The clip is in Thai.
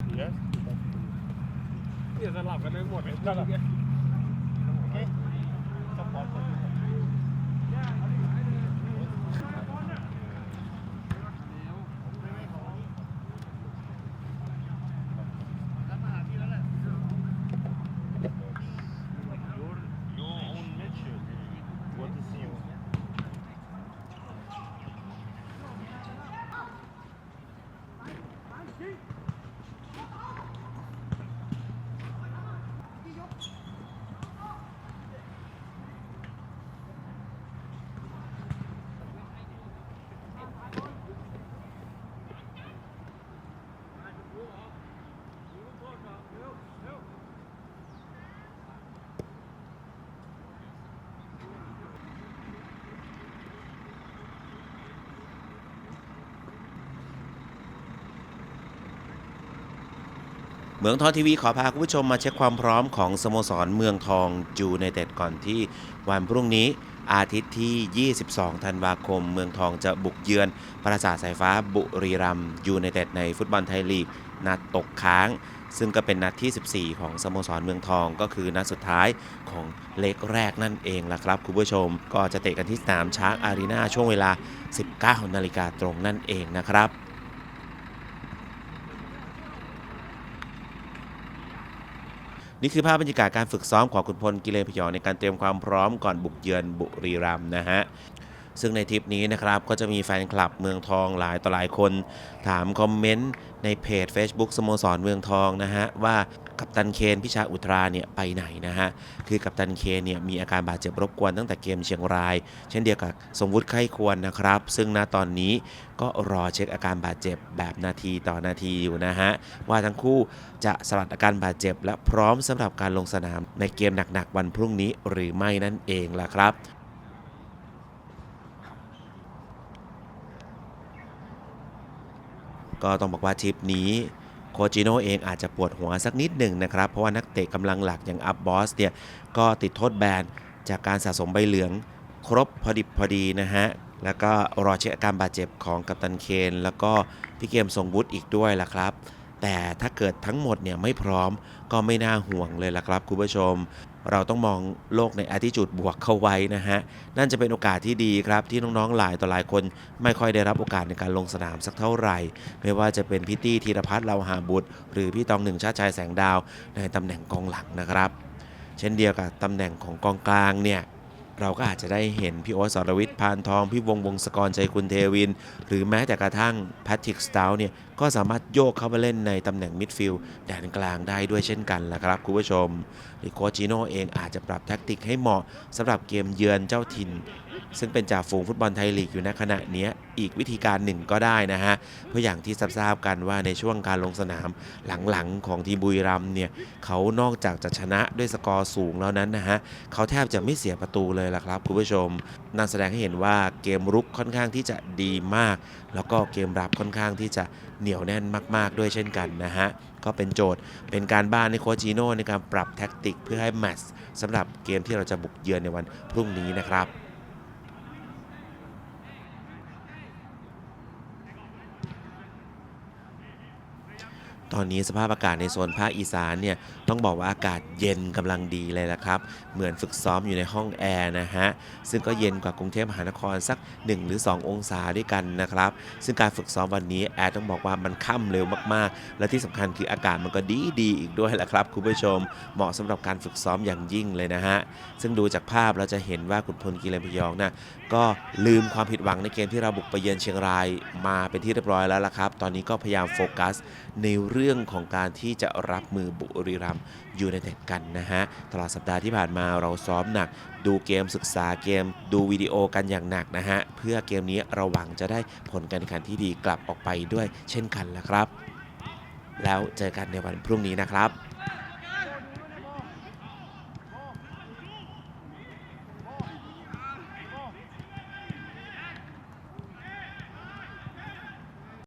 Yes. เนี่ยสลับกันได้หมดเลยสลับ Okay. Support. เมืองทองทีวีขอพาคุณผู้ชมมาเช็คความพร้อมของสโมสรเมืองทองจูในเต็ดก่อนที่วันพรุ่งนี้อาทิตย์ที่ 22 ธันวาคม เมืองทองจะบุกเยือนปราสาทสายฟ้าบุรีรัมย์ยูในเต็ดในฟุตบอลไทยลีกนัดตกค้าง ซึ่งก็เป็นนัดที่ 14 ของสโมสรเมืองทองก็คือนัดสุดท้ายของเล็กแรกนั่นเองล่ะครับคุณผู้ชม ก็จะเตะกันที่สนามช้างอารีนาช่วงเวลา 19 นาฬิกาตรงนั่นเองนะครับ นี่คือภาพบรรยากาศการฝึกซ้อมของคุณพลกิเลนพยองในการเตรียมความพร้อมก่อนบุกเยือนบุรีรัมย์นะฮะ ซึ่งในทริปนี้นะครับก็จะมีแฟนคลับเมืองทองหลายต่อหลายคน ถามคอมเมนต์ในเพจ Facebook สโมสรเมืองทองนะฮะว่ากัปตันเคนพิชาอุตราเนี่ยไปไหนนะฮะคือกัปตันเคนเนี่ยมีอาการบาดเจ็บรบกวนตั้งแต่เกมเชียงราย เช่นเดียวกับสมวุฒิไข้ควรนะครับ ซึ่งณตอนนี้ก็รอเช็คอาการบาดเจ็บแบบนาทีต่อนาทีอยู่นะฮะว่าทั้งคู่จะสลัดอาการบาดเจ็บ และพร้อมสำหรับการลงสนามในเกมหนักๆวันพรุ่งนี้หรือไม่นั่นเองล่ะครับ ก็ต้องบอกว่าทริปนี้โคจิโนเองอาจจะปวดหัวสักนิดหนึ่งนะครับ เพราะว่านักเตะกำลังหลักอย่างอัพบอสเนี่ยก็ติดโทษแบนจากการสะสมใบเหลืองครบพอดิบพอดีนะฮะ แล้วก็รอเช็คอาการบาดเจ็บของกัปตันเคน แล้วก็พี่เกมทรงวุฒิอีกด้วยล่ะครับ แต่ถ้าเกิดทั้งหมดเนี่ยไม่พร้อมก็ไม่น่าห่วงเลยล่ะครับคุณผู้ชม เราต้องมองโลกในอ t i จูดบวกเข้าไว้นะฮะ นั่นจะเป็นโอกาสที่ดีครับ ที่น้องๆหลายต่อหลายคนไม่ค่อยได้รับโอกาสในการลงสนามสักเท่าไหร่ ไม่ว่าจะเป็นพี่ตี้ธีรพัฒน์เลาหาบุตร หรือพี่ตองหนึ่งชาติชายแสงดาวในตำแหน่งกองหลังนะครับ เช่นเดียวกับตำแหน่งของกองกลางเนี่ย เราก็อาจจะได้เห็นพี่โอ๊ตสรวิทย์พานทอง พี่วงวงศกรชัยคุณเทวิน หรือแม้แต่กระทั่งแพทริกสตาวเนี่ยก็สามารถโยกเข้ามาเล่นในตำแหน่งมิดฟิลด์แดนกลางได้ด้วยเช่นกันละครับคุณผู้ชมหรือโคจิโน่เองอาจจะปรับแท็กติกให้เหมาะสำหรับเกมเยือนเจ้าถิ่น ซึ่งเป็นจ่าฝูงฟุตบอลไทยลีกอยู่ในขณะนี้อีกวิธีการหนึ่งก็ได้นะฮะ เพราะอย่างที่ทราบกันว่าในช่วงการลงสนามหลังๆของทีมบุรีรัมเนี่ยเขานอกจากจะชนะด้วยสกอร์สูงแล้วนั้นนะฮะเขาแทบจะไม่เสียประตูเลยล่ะครับคุณผู้ชมนั่นแสดงให้เห็นว่าเกมรุกค่อนข้างที่จะดีมาก แล้วก็เกมรับค่อนข้างที่จะเหนียวแน่นมาก ๆ ด้วยเช่นกันนะฮะก็เป็นโจทย์เป็นการบ้านในโคชจิโน่ในการปรับแท็กติกเพื่อให้แมตช์สำหรับเกมที่เราจะบุกเยือนในวันพรุ่งนี้นะครับ ตอนนี้สภาพอากาศในโซนภาคอีสานเนี่ยต้องบอกว่าอากาศเย็นกำลังดีเลยละครับ เหมือนฝึกซ้อมอยู่ในห้องแอร์นะฮะ ซึ่งก็เย็นกว่ากรุงเทพมหานครสัก 1 หรือ 2 องศาด้วยกันนะครับ ซึ่งการฝึกซ้อมวันนี้แอร์ต้องบอกว่ามันค่ำเร็วมากๆ และที่สำคัญคืออากาศมันก็ดีดีๆอีกด้วยแหละครับคุณผู้ชม เหมาะสำหรับการฝึกซ้อมอย่างยิ่งเลยนะฮะ ซึ่งดูจากภาพเราจะเห็นว่าขุนพลกีฬาพยองน่ะก็ลืมความผิดหวังในเกมที่เราบุกไปเยือนเชียงรายมาเป็นที่เรียบร้อยแล้วละครับ ตอนนี้ก็พยายามโฟกัสในเรื่องรื่องของการที่จะรับมือบุรีรัมย์ยูไนเต็ดกันนะฮะตลอดสัปดาห์ที่ผ่านมาเราซ้อมหนัก ดูเกมศึกษาเกม ดูวิดีโอกันอย่างหนักนะฮะเพื่อเกมนี้เราหวังจะได้ผลการแข่งขันที่ดีกลับออกไปด้วยเช่นกันละครับ แล้วเจอกันในวันพรุ่งนี้นะครับ